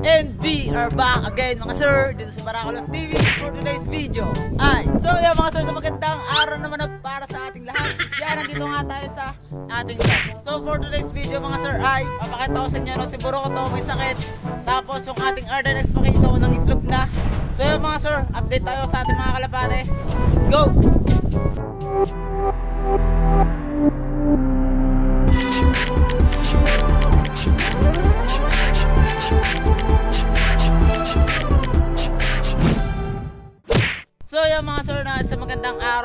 And we are back again mga sir dito sa Barakalov TV for today's video. Ay So yan mga sir sa magandang araw naman na para sa ating lahat. Yan nandito nga tayo sa ating vlog. So for today's video mga sir ay papakita ko sa inyo no, si Buro ko to may sakit. Tapos yung ating Ardenex pakito ng itlog na. So yan mga sir update tayo sa ating mga kalapate. Let's go!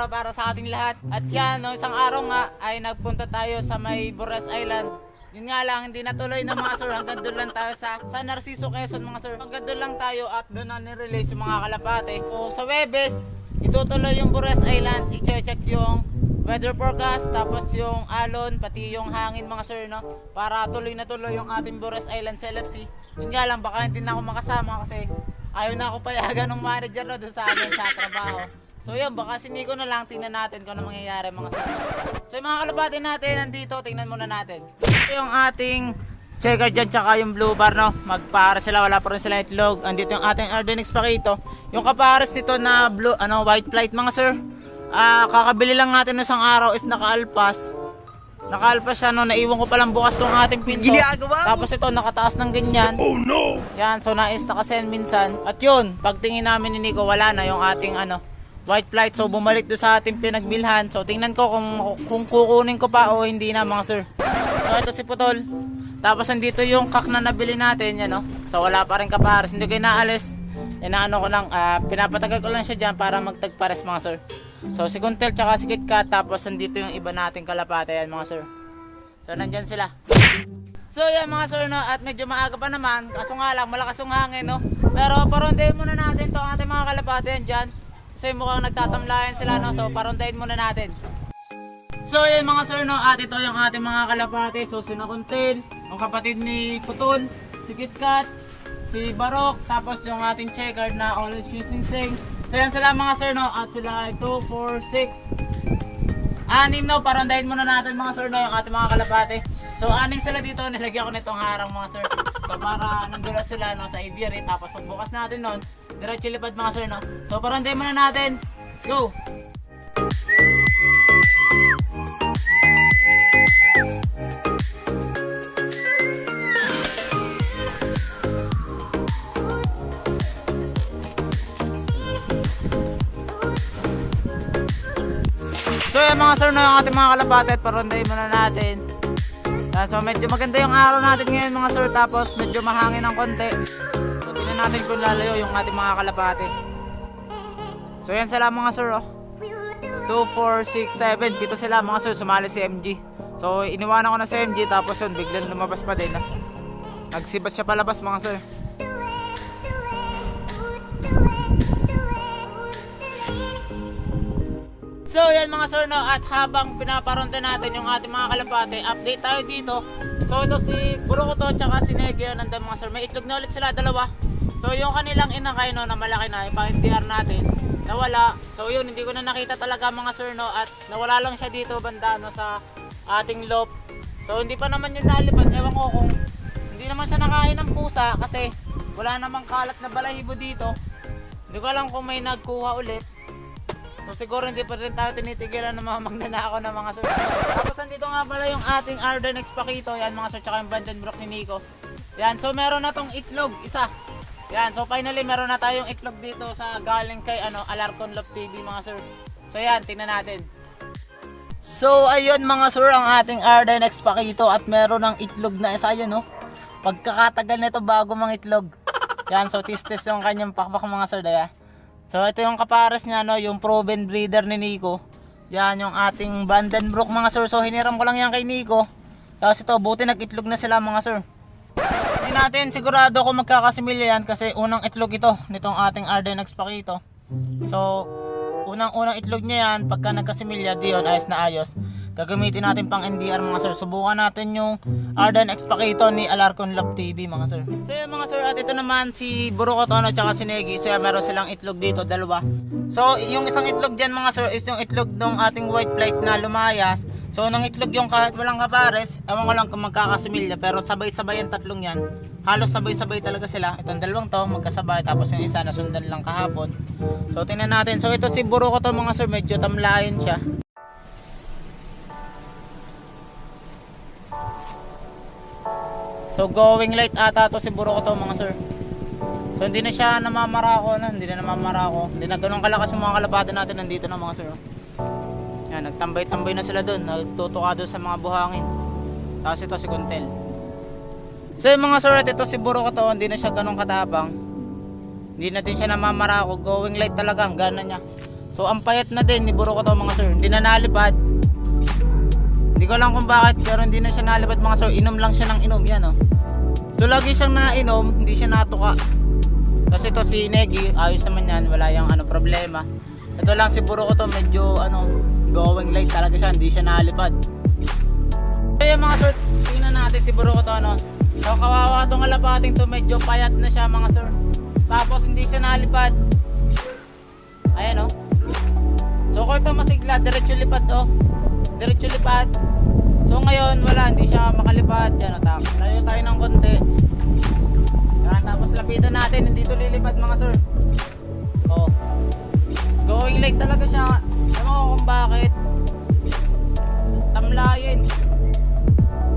Araw para sa ating lahat. At yan, no, isang araw nga ay nagpunta tayo sa may Bures Island. Yun nga lang, hindi natuloy na mga sir. Hanggang doon lang tayo sa, sa Narciso Quezon mga sir. Hanggang doon lang tayo at doon na nirelease yung mga kalapate. So sa Webes, itutuloy yung Bures Island. I-check yung weather forecast Tapos yung alon, pati yung hangin mga sir no? Para tuloy na tuloy yung ating Bures Island CLFC Yun nga lang, baka hindi na ako makasama kasi ayaw na ako payagan ng manager na doon sa amin sa trabaho. So yun, baka si Nico na lang, tingnan natin kung ano mangyayari mga sir. So yung mga kalabati natin nandito, tingnan muna natin. Ito yung ating checker dyan, tsaka yung blue bar, no? Magpara sila, wala pa rin sila itlog. Andito yung ating Ardenix Pakito. Yung kapares nito na blue, ano, white flight mga sir. Ah, kakabili lang natin ng isang araw is nakaalpas. Nakaalpas siya, no? Naiwan ko palang bukas tong ating pinto. Tapos ito, nakataas ng ganyan. Oh no! Yan, so nais na kasi minsan. At yun, pagtingin namin ni Nico, wala na yung ating ano, white flight. So bumalik do sa ating pinagbilhan. So tingnan ko kung, kung kukunin ko pa o hindi na mga sir. So ito si Putol. Tapos andito yung kak na nabili natin, yan no. So wala pa rin kapares. Hindi ko inaalis. Inaano ko lang, ah, pinapatagal ko lang siya dyan para magtagpares mga sir. So si Kuntel tsaka si KitKat. Tapos andito yung iba nating kalapate yan mga sir. So nandyan sila. So yan mga sir no, at medyo maaga pa naman, kaso nga lang malakas yung hangin no. Pero parondayin muna natin to ating mga kalapate yan dyan. Kasi mukhang nagtatamlayan sila no, so parondayin muna natin. So yan mga sir no, at ito yung ating mga kalapate. So si Nakuntil, yung kapatid ni Putol, si KitKat, si Barok, tapos yung ating checkered na orange yung sing So yan sila mga sir no, at sila ay 2, 4, 6, Anim no, parondahin muna natin mga sir no, yung ating mga kalapate. So anim sila dito, nilagyan ko nitong harang mga sir. So para nandula sila no, sa aviary, tapos pagbukas natin nun, diretso lipad mga sir no. So parondahin muna natin, let's go! So yan mga sir no, yung ating mga kalapate at parondahin muna natin. So medyo maganda yung araw natin ngayon mga sir tapos medyo mahangin ng konti. So tingnan natin kung lalayo yung ating mga kalapate. So yan sila mga sir oh. 2, 4, 6, 7. Dito sila mga sir, sumali si MG. So iniwanan ko na si MG tapos yun biglang lumabas pa din. ah. Nagsibat siya palabas mga sir. So yan mga sir no at habang pinaparonda natin yung ating mga kalapate, update tayo dito. So ito si Burukoto tsaka si Negio nandun mga sir. May itlog na ulit sila dalawa. So yung kanilang inakay no na malaki na ipa-NTR natin nawala. So yun hindi ko na nakita talaga mga sir no at nawala lang siya dito banda no sa ating loop. So hindi pa naman yun nalipad. Ewan ko kung hindi naman siya nakain ng pusa kasi wala namang kalat na balahibo dito. Hindi ko alam kung may nagkuha ulit. So siguro hindi pa rin tayo tinitigilan ng mga magnanakaw ng mga sir. Tapos nandito nga pala yung ating Ardenex Pakito. Yan mga sir, tsaka yung Vandenbroek ni Nico. Yan, so meron na tong itlog, isa. Yan, so finally meron na tayong itlog dito sa galing kay ano, Alarcon Love TV mga sir. So yan, tingnan natin. So ayun mga sir, ang ating Ardenex Pakito at meron ng itlog na isa yan no. Pagkakatagal nito bago mang itlog. Yan, so tis-tis yung kanyang pakpak mga sir daya. So ito yung kapares niya no, yung proven breeder ni Nico. Yan yung ating Vandenbroek mga sir. So hiniram ko lang yan kay Nico. Tapos ito, buti nag-itlog na sila mga sir. Hindi natin sigurado kung magkakasimilya yan kasi unang itlog ito nitong ating Ardenex Pakito. So unang-unang itlog niya yan pagka nagkasimilya di yun ayos na ayos. Gagamitin natin pang NDR mga sir. Subukan natin yung Arden X ni Alarcon Love TV mga sir. So yun mga sir at ito naman si Burukotono at si Negi. So yan, meron silang itlog dito, dalawa. So yung isang itlog dyan mga sir is yung itlog ng ating white flight na lumayas. So nang itlog yung kahit walang kapares, ewan ko lang kung magkakasimilya pero sabay-sabay ang tatlong yan. halos sabay-sabay talaga sila. Itong dalawang to, magkasabay. Tapos yung isa nasundan lang kahapon. So tingnan natin. So ito si Buruko to mga sir, medyo tamlayan siya. So going light ata to si Buruko to mga sir. So hindi na siya namamarako na, hindi na namamarako. Hindi na ganun kalakas yung mga kalapate natin nandito na mga sir. Yan, nagtambay-tambay na sila doon, nagtutuka doon sa mga buhangin. Tapos ito si Kuntel. So yung mga sir, at ito si Buruko to, hindi na siya ganun katapang. Hindi na din siya namamarako, going light talaga, gana niya. So ang payat na din ni Buruko to mga sir, hindi na nalipad. Hindi ko lang kung bakit, pero hindi na siya nalipad mga sir, inom lang siya ng inom, yan oh. So lagi siyang nainom, hindi siya natuka. Kasi to si Negi, ayos naman yan, wala yung ano problema. Ito lang si Buruko to, medyo ano, going light talaga siya, hindi siya nalipad. So yung mga sir, tingnan natin si Buruko to ano. So kawawa tong alapating to, medyo payat na siya mga sir. Tapos hindi siya nalipad. Ayan oh. So kung ito masigla, diretso lipad oh. Diretso lipad. So ngayon wala, hindi siya makalipad. Yan o, tak. Layo tayo ng konti. Yan, tapos lapitan natin, hindi ito lilipad mga sir. Oh. Going late talaga siya. Ewan ko kung bakit. Tamlayin.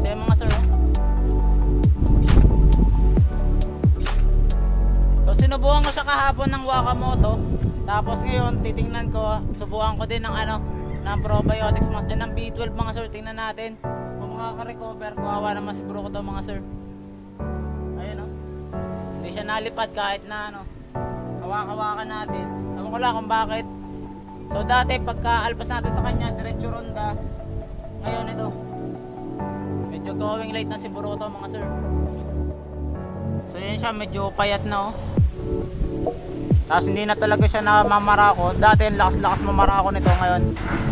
Yung mga sir. oh. So sinubukan ko siya kahapon ng Wakamoto. Tapos ngayon titingnan ko, subukan ko din ng ano, ng probiotics eh, ng B12 mga sir, tingnan natin. Kung makaka-recover, kawawa naman si bro ko to mga sir. Ayun oh. Hindi siya nalipad kahit na ano. Hawak-hawakan natin. Ewan ko lang kung bakit. So dati pagka alpas natin sa kanya, diretso ronda. Ngayon ito. Medyo going late na si Buruto mga sir. So yun siya, medyo payat na oh. Tapos hindi na talaga siya namamarako. Dati ang lakas-lakas mamarako nito ngayon.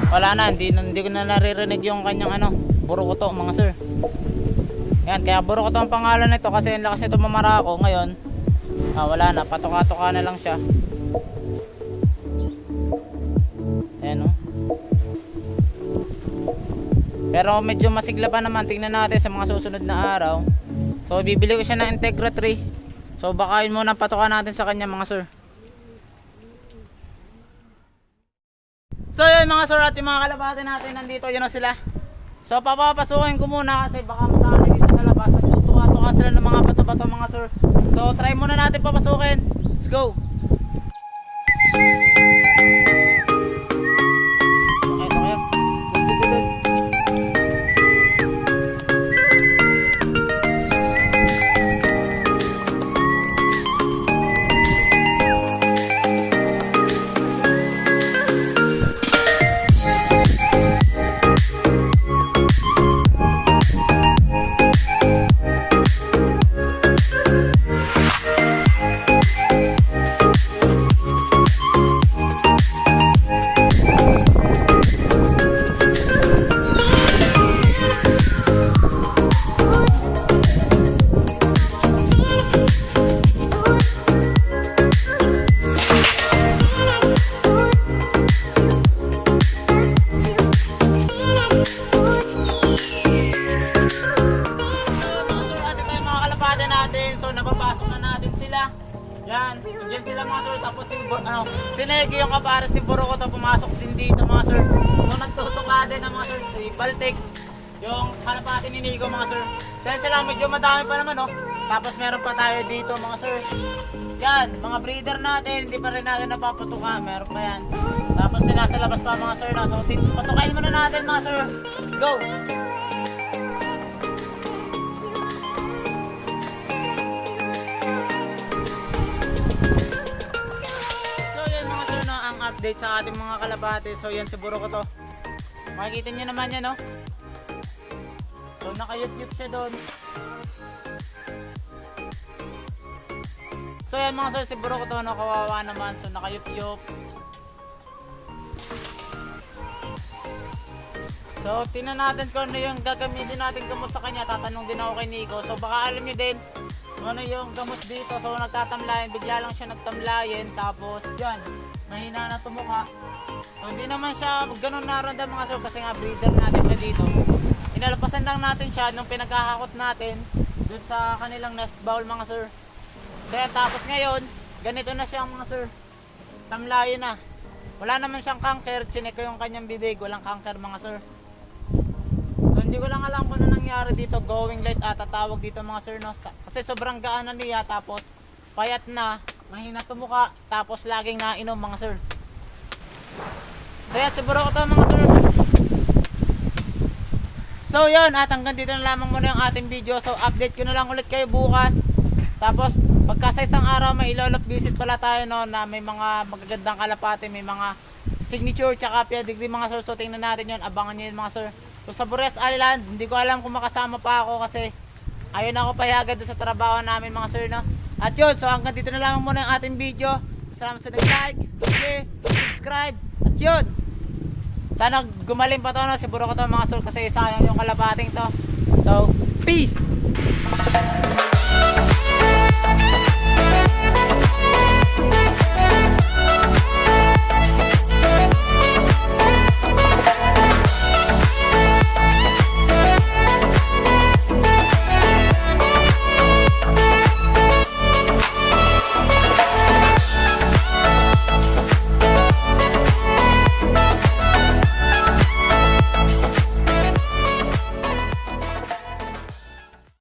Wala na, hindi, hindi ko na naririnig yung kanyang ano, burukoto mga sir. Yan, kaya burukoto ang pangalan nito kasi ang lakas nito mamarako ngayon. Ah, wala na, patuka-tuka na lang siya. Ayan oh. Pero medyo masigla pa naman, tingnan natin sa mga susunod na araw. So bibili ko siya ng Integra 3. So baka yun muna patukan natin sa kanya mga sir. So yun mga sir at yung mga kalabate natin nandito yun na sila. So papapasukin ko muna kasi baka masali dito sa labas. Nagtutuwa-tuwa sila ng mga bato-bato mga sir. So try muna natin papasukin. Let's go! Okay, si, ano, si Negi, yung kapares ni Puro ko to, pumasok din dito mga sir. So, nagtutuka din ng mga sir. Si Baltic, yung kalapate ni Nico mga sir. Saan sila, medyo madami pa naman oh. Tapos meron pa tayo dito mga sir. Yan, mga breeder natin, hindi pa rin natin napapatuka. Meron pa yan. Tapos sila sa labas pa mga sir na. So, tin- patukain muna natin mga sir. Let's go! Update sa ating mga kalabate. So yan siguro ko to. Makikita nyo naman yan no. So nakayup-yup siya doon. So yan mga sir, siguro ko to no, kawawa naman. So nakayup-yup. So, tingnan natin kung ano yung gagamitin natin gamot sa kanya. Tatanong din ako kay Nico. So, baka alam nyo din ano yung gamot dito. So, nagtatamlayan. Bigla lang siya nagtamlayan. Tapos, yan. Mahina na tumuka. So, hindi naman siya ganun naramdam mga sir kasi nga breeder natin siya dito. inalapasan lang natin siya nung pinagkakakot natin dun sa kanilang nest bowl mga sir. So yan, tapos ngayon, ganito na siya mga sir. Tamlayo na. Wala naman siyang canker, chinek ko yung kanyang bibig, walang canker mga sir. So hindi ko lang alam kung ano nangyari dito, going late at tatawag dito mga sir no. Kasi sobrang gaan na niya tapos payat na, mahina tumuka, tapos laging nainom mga sir. So yan, siguro ko to mga sir. So yun, at hanggang dito na lamang muna yung ating video. So update ko na lang ulit kayo bukas. Tapos pagka sa isang araw may ilolop visit pala tayo no na may mga magagandang kalapate, may mga signature tsaka pedigree mga sir. So tingnan natin yun, abangan nyo yun mga sir. So sa Bures Island, hindi ko alam kung makasama pa ako kasi ayun ako payagan sa trabaho namin mga sir no. At yun, so hanggang dito na lamang muna yung ating video. Salamat sa nag-like, share, subscribe. At yun, sana gumaling pa to no, siguro ko to mga sir kasi sayang yung kalabating to. So, peace!